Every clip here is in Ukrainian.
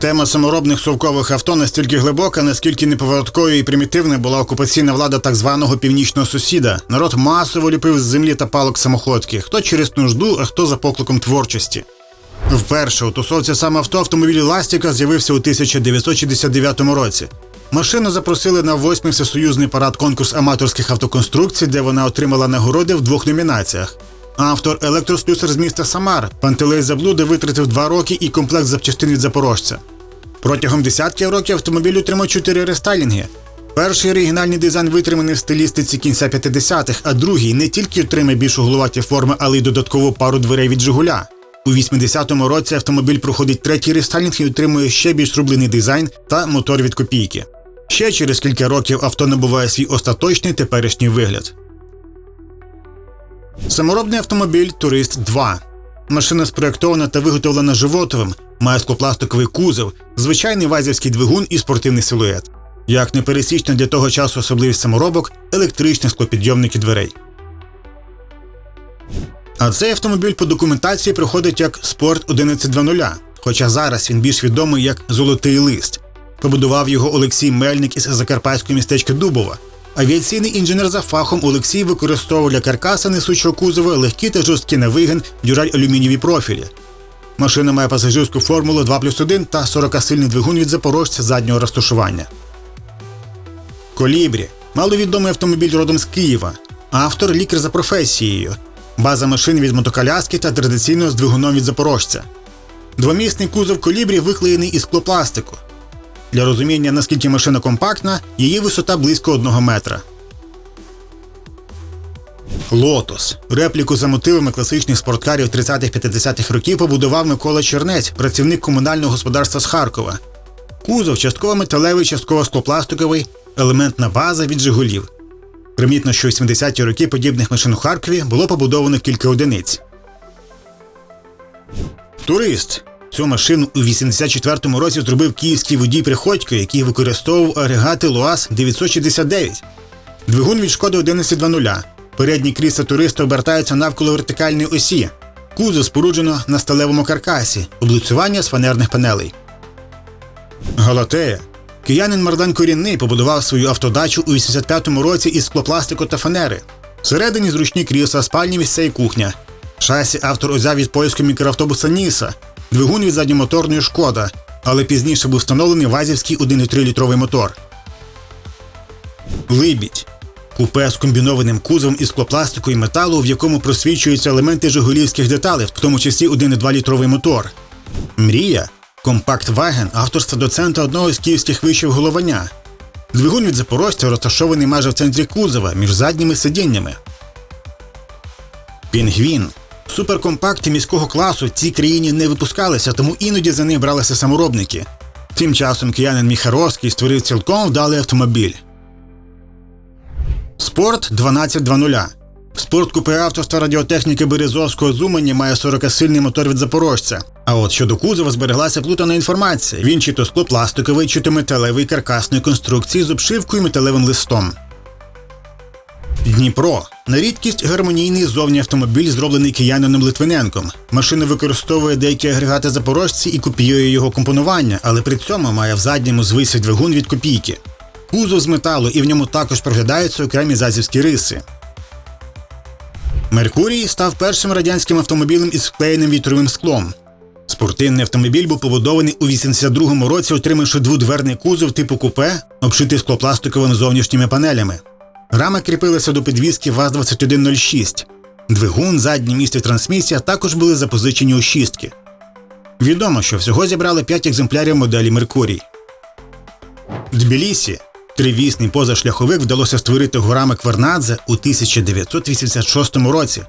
Тема саморобних совкових авто настільки глибока, наскільки неповороткою і примітивною була окупаційна влада так званого північного сусіда. Народ масово ліпив з землі та палок самоходки, хто через нужду, а хто за покликом творчості. Вперше у тусовці сам авто автомобілі Ластіка з'явився у 1969 році. Машину запросили на восьмий всесоюзний парад конкурс аматорських автоконструкцій, де вона отримала нагороди в двох номінаціях. Автор електрослюсар з міста Самар Пантелей Заблуда витратив два роки і комплект запчастин від запорожця. Протягом десятків років автомобіль отримав чотири рестайлінги. Перший оригінальний дизайн витриманий в стилістиці кінця 50-х, а другий не тільки отримає більш угловаті форми, але й додаткову пару дверей від Жигуля. У 80-му році автомобіль проходить третій рестайлінг і отримує ще більш рублений дизайн та мотор від копійки. Ще через кілька років авто набуває свій остаточний теперішній вигляд. Саморобний автомобіль Турист 2. Машина спроєктована та виготовлена животовим, має склопластиковий кузов, звичайний вазівський двигун і спортивний силует. Як непересічна для того часу особливість саморобок електричні склопідйомники дверей. А цей автомобіль по документації проходить як Спорт 11.2.0, хоча зараз він більш відомий як Золотий лист. Побудував його Олексій Мельник із закарпатського містечка Дубова. Авіаційний інженер за фахом Олексій використовував для каркаса несучого кузова легкі та жорсткі на вигін дюраль алюмінієві профілі. Машина має пасажирську формулу 2 плюс 1 та 40-сильний двигун від запорожця заднього розташування. Колібрі маловідомий автомобіль родом з Києва. Автор лікар за професією. База машин від мотоколяски та традиційно з двигуном від запорожця. Двомісний кузов колібрі виклеєний із склопластику. Для розуміння, наскільки машина компактна, її висота близько 1 метра. Лотос. Репліку за мотивами класичних спорткарів 30-50-х років побудував Микола Чернець, працівник комунального господарства з Харкова. Кузов частково металевий, частково склопластиковий, елементна база від Жигулів. Примітно, що у 70-ті роки подібних машин у Харкові було побудовано кілька одиниць. Турист. Цю машину у 84-му році зробив київський водій Приходько, який використовував агрегати ЛуАЗ 969. Двигун від шкоди 11.2.0. Передні крісла туриста обертаються навколо вертикальної осі. Кузов споруджено на сталевому каркасі, облицювання з фанерних панелей. Галатея. Киянин Мардан Корінний побудував свою автодачу у 85-му році із склопластику та фанери. Всередині зручні крісла, спальні місця і кухня. Шасі автор узяв від польського мікроавтобуса Ніса, двигун від задньомоторної шкода, але пізніше був встановлений вазівський 1,3 літровий мотор. Либідь. Купе з комбінованим кузовом із склопластику і металу, в якому просвічуються елементи жигулівських деталей, в тому числі 1,2 літровий мотор. Мрія. Компакт Ваген авторства доцента одного з київських вишів головання. Двигун від запорожця розташований майже в центрі кузова між задніми сидіннями. Пінгвін. Суперкомпакти міського класу в цій країні не випускалися, тому іноді за них бралися саморобники. Тим часом киянин Міхаровський створив цілком вдалий автомобіль. Спорт 12.2.0. Спорт купе авторства радіотехніки Березовського Зумані має 40-сильний мотор від запорожця. А от щодо кузова збереглася плутана інформація. Він чи то склопластиковий, чи то металевий каркасної конструкції з обшивкою і металевим листом. Дніпро на рідкість гармонійний зовні автомобіль, зроблений киянином Литвиненком. Машина використовує деякі агрегати запорожці і копіює його компонування, але при цьому має в задньому звисі двигун від копійки. Кузов з металу, і в ньому також проглядаються окремі зазівські риси. Меркурій став першим радянським автомобілем із вклеєним вітровим склом. Спортивний автомобіль був побудований у 82-му році, отримавши дводверний кузов типу купе, обшитий склопластиковими зовнішніми панелями. Рама кріпилася до підвіски ВАЗ-2106. Двигун, заднє місце трансмісія також були запозичені у шістки. Відомо, що всього зібрали 5 екземплярів моделі Меркурій. Тбілісі тривісний позашляховик вдалося створити горами Кварнадзе у 1986 році.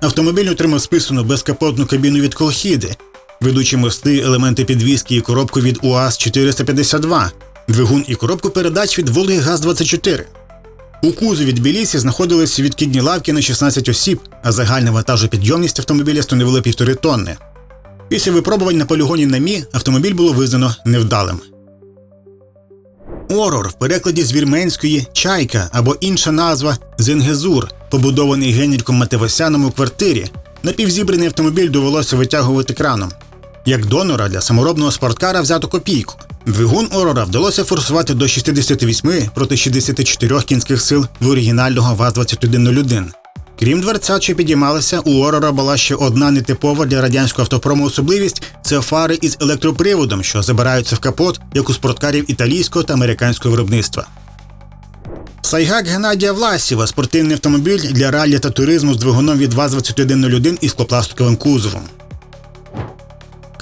Автомобіль отримав списану безкапотну кабіну від Колхіди, ведучі мости, елементи підвіски і коробку від УАЗ-452, двигун і коробку передач від Волги ГАЗ-24. У кузові Тбілісі знаходилися відкидні лавки на 16 осіб, а загальна вантажопідйомність автомобіля становила півтори тонни. Після випробувань на полігоні НАМІ автомобіль було визнано невдалим. Орор в перекладі з вірменської чайка або інша назва Зенгезур, побудований Генріком Матевосяном у квартирі. Напівзібраний автомобіль довелося витягувати краном. Як донора для саморобного спорткара взято копійку. Двигун Орора вдалося форсувати до 68 проти 64 кінських сил в оригінального ВАЗ-2101. Крім дверцят, що підіймалися, у Орора була ще одна нетипова для радянського автопрому особливість це фари із електроприводом, що забираються в капот, як у спорткарів італійського та американського виробництва. Сайгак Геннадія Власєва спортивний автомобіль для раллі та туризму з двигуном від ВАЗ-2101 із склопластиковим кузовом.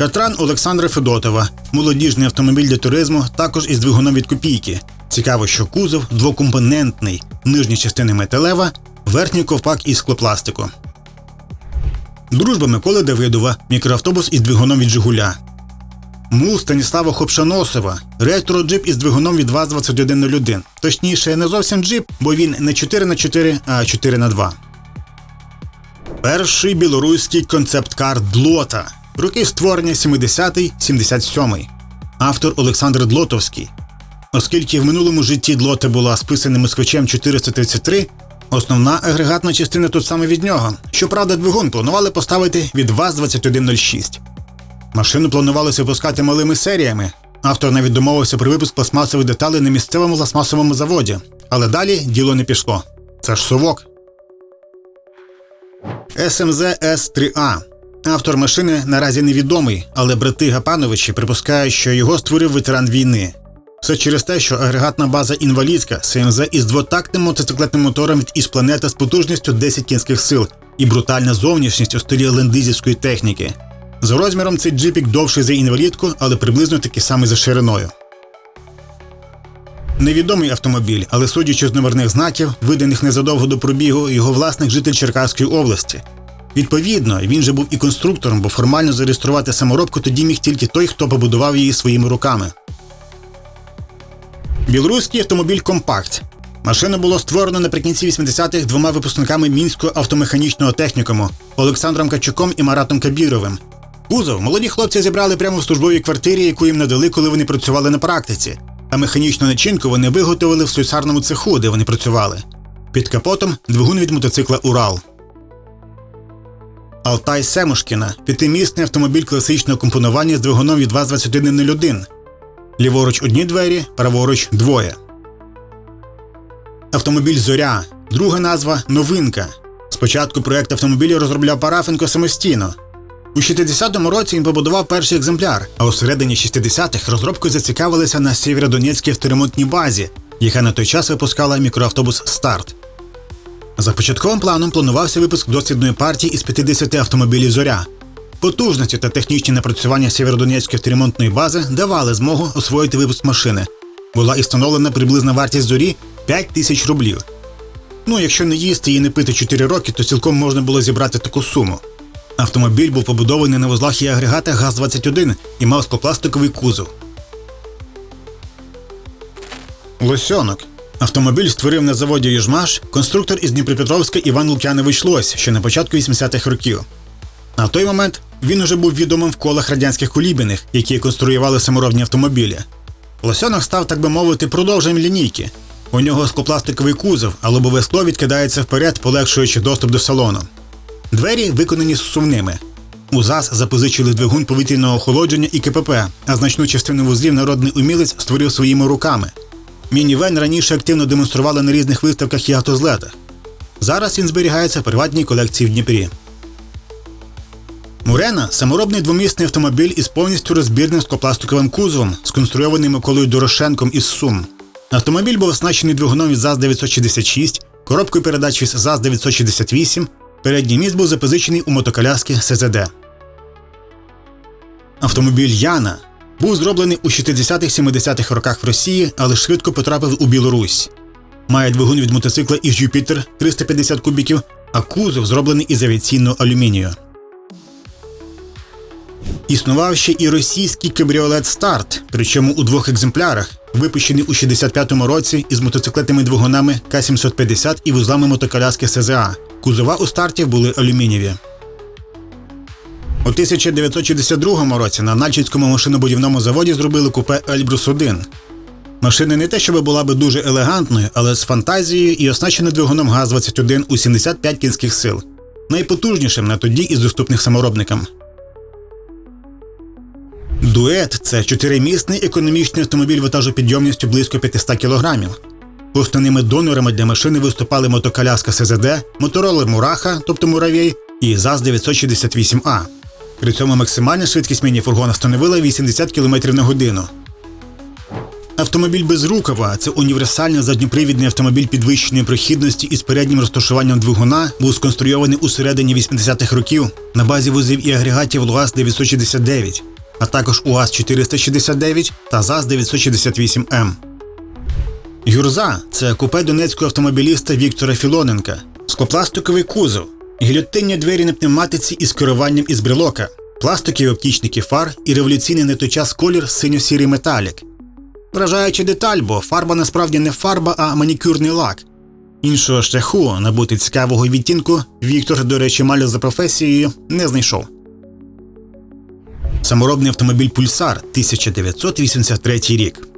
Катран Олександра Федотова молодіжний автомобіль для туризму, також із двигуном від копійки. Цікаво, що кузов двокомпонентний, нижня частина металева, верхній ковпак із склопластику. Дружба Миколи Давидова мікроавтобус із двигуном від Жигуля. Мул Станіслава Хопшаносова, ретро-джип із двигуном від ВАЗ-2101. Точніше, не зовсім джип, бо він не 4х4, а 4х2. Перший білоруський концепт-кар Длота. Роки створення 70-77. Автор Олександр Длотовський. Оскільки в минулому житті Длота була списана москвичем 433, основна агрегатна частина тут саме від нього. Щоправда, двигун планували поставити від ВАЗ-2106. Машину планувалося випускати малими серіями. Автор навіть домовився про випуск пластмасових деталей на місцевому пластмасовому заводі. Але далі діло не пішло. Це ж совок. СМЗ С3А. Автор машини наразі невідомий, але брати Гапановичі припускають, що його створив ветеран війни. Все через те, що агрегатна база інвалідська СМЗ із двотактним мотоциклетним мотором від із планета з потужністю 10 кінських сил і брутальна зовнішність у стилі лендизівської техніки. За розміром цей джипік довший за інвалідку, але приблизно такий самий за шириною. Невідомий автомобіль, але судячи з номерних знаків, виданих незадовго до пробігу, його власник житель Черкаської області. Відповідно, він же був і конструктором, бо формально зареєструвати саморобку тоді міг тільки той, хто побудував її своїми руками. Білоруський автомобіль Компакт. Машину було створено наприкінці 80-х двома випускниками мінського автомеханічного технікуму Олександром Качуком і Маратом Кабіровим. Кузов молоді хлопці зібрали прямо в службовій квартирі, яку їм надали, коли вони працювали на практиці. А механічну начинку вони виготовили в слюсарному цеху, де вони працювали. Під капотом двигун від мотоцикла Урал. Алтай Семушкіна п'ятимісний автомобіль класичного компонування з двигуном від ВАЗ-2101. Ліворуч одні двері, праворуч двоє. Автомобіль Зоря. Друга назва Новинка. Спочатку проект автомобіля розробляв Парафенко самостійно. У 60-му році він побудував перший екземпляр, а у середині 60-х розробкою зацікавилися на Сєвєродонецькій авторемонтній базі, яка на той час випускала мікроавтобус Старт. За початковим планом планувався випуск дослідної партії із 50 автомобілів Зоря. Потужності та технічні напрацювання Сєвєродонецької авторемонтної бази давали змогу освоїти випуск машини. Була і встановлена приблизна вартість зорі 5 тисяч рублів. Ну, якщо не їсти і не пити 4 роки, то цілком можна було зібрати таку суму. Автомобіль був побудований на вузлах і агрегатах ГАЗ-21 і мав склопластиковий кузов. Лосьонок. Автомобіль створив на заводі Южмаш конструктор із Дніпропетровська Іван Лук'янович Лось ще на початку 80-х років. На той момент він уже був відомим в колах радянських кулібіних, які конструювали саморобні автомобілі. Лосьонок став, так би мовити, продовженням лінійки. У нього склопластиковий кузов, а лобове скло відкидається вперед, полегшуючи доступ до салону. Двері виконані зсувними. У ЗАЗ запозичили двигун повітряного охолодження і КПП, а значну частину вузлів народний умілець створив своїми руками. Мінівен раніше активно демонстрували на різних виставках і автозлетах. Зараз він зберігається в приватній колекції в Дніпрі. Мурена саморобний двомісний автомобіль із повністю розбірним склопластиковим кузовом, сконструйований Миколою Дорошенком із Сум. Автомобіль був оснащений двигуном від ЗАЗ-966, коробкою передач від ЗАЗ-968, передній міст був запозичений у мотоколяски СЗД. Автомобіль Яна був зроблений у 60-70-х роках в Росії, але швидко потрапив у Білорусь. Має двигун від мотоцикла із Jupiter 350 кубіків, а кузов зроблений із авіаційного алюмінію. Існував ще і російський кабріолет Старт, причому у двох екземплярах, випущений у 65-му році із мотоциклетними двигунами К-750 і вузлами мотоколяски СЗА. Кузова у стартів були алюмінієві. У 1962 році на Нальчицькому машинобудівному заводі зробили купе Ельбрус 1 Машина не те, щоб була би дуже елегантною, але з фантазією і оснащена двигуном ГАЗ-21 у 75 кінських сил, найпотужнішим на тоді із доступних саморобникам. Дует це чотиримісний економічний автомобіль вантажопідйомністю близько 500 кг. Основними донорами для машини виступали мотоколяска СЗД, моторолер Мураха, тобто Муравей, і ЗАЗ-968А. При цьому максимальна швидкість міні-фургона становила 80 км на годину. Автомобіль Безрукова це універсальний задньопривідний автомобіль підвищеної прохідності із переднім розташуванням двигуна, був сконструйований у середині 80-х років на базі возів і агрегатів ЛуАЗ-969, а також УАЗ-469 та ЗАЗ-968М. Юрза це купе донецького автомобіліста Віктора Філоненка, склопластиковий кузов, гільотинні двері на пневматиці із керуванням із брелока, пластикові оптічники фар і революційний на той час колір синьо-сірий металік. Вражаюча деталь, бо фарба насправді не фарба, а манікюрний лак. Іншого шляху набути цікавого відтінку Віктор, до речі, маля за професією не знайшов. Саморобний автомобіль Пульсар 1983 рік.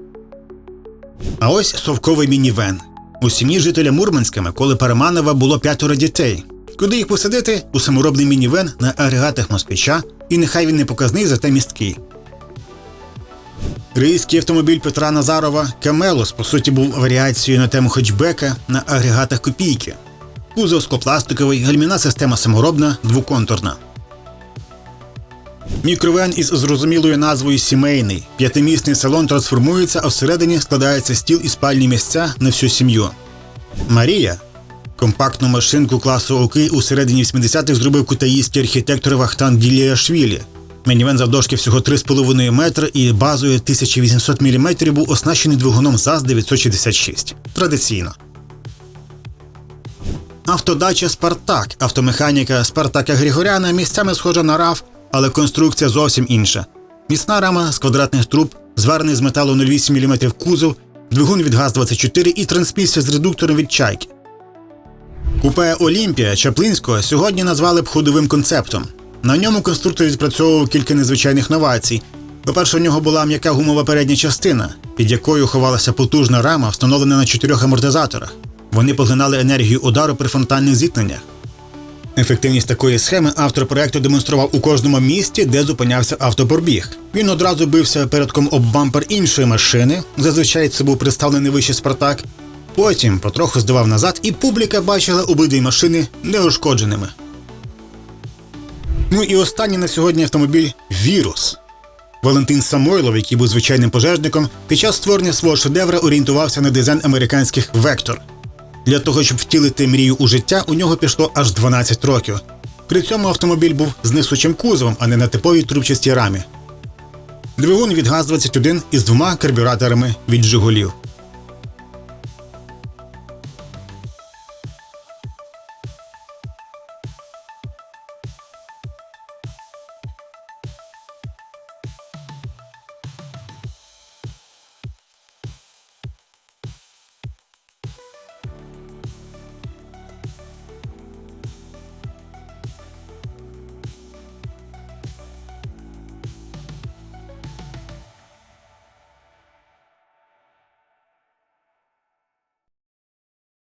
А ось совковий мінівен. У сім'ї жителя Мурманська Миколи Параманова було п'ятеро дітей. Куди їх посадити? У саморобний мінівен на агрегатах москвича, і нехай він не показний, зате місткий. Рийський автомобіль Петра Назарова Камелос, по суті, був варіацією на тему хетчбека на агрегатах копійки. Кузов склопластиковий, гальміна система саморобна, двоконтурна. Мікровен із зрозумілою назвою сімейний. П'ятимісний салон трансформується, а всередині складається стіл і спальні місця на всю сім'ю. Марія компактну машинку класу ОКИ у середині 80-х зробив кутаїстський архітектор Вахтан Діліашвілі. Мінівен завдовжки всього 3,5 метри і базою 1800 мм був оснащений двигуном ЗАЗ-966. Традиційно. Автодача Спартак. Автомеханіка Спартака Григоряна місцями схожа на РАФ, але конструкція зовсім інша. Міцна рама з квадратних труб, зварений з металу 0,8 мм кузов, двигун від ГАЗ-24 і трансмісія з редуктором від чайки. Купе Олімпія Чаплинського сьогодні назвали б ходовим концептом. На ньому конструктор відпрацьовував кілька незвичайних новацій. По-перше, у нього була м'яка гумова передня частина, під якою ховалася потужна рама, встановлена на чотирьох амортизаторах. Вони поглинали енергію удару при фронтальних зіткненнях. Ефективність такої схеми автор проекту демонстрував у кожному місті, де зупинявся автопробіг. Він одразу бився передком об бампер іншої машини, зазвичай це був представлений вище Спартак. Потім потроху здавав назад, і публіка бачила обидві машини неушкодженими. Ну і останній на сьогодні автомобіль Вірус. Валентин Самойлов, який був звичайним пожежником, під час створення свого шедевра орієнтувався на дизайн американських Вектор. Для того, щоб втілити мрію у життя, у нього пішло аж 12 років. При цьому автомобіль був з несучим кузовом, а не на типовій трубчастій рамі. Двигун від ГАЗ-21 із двома карбюраторами від Жигулів.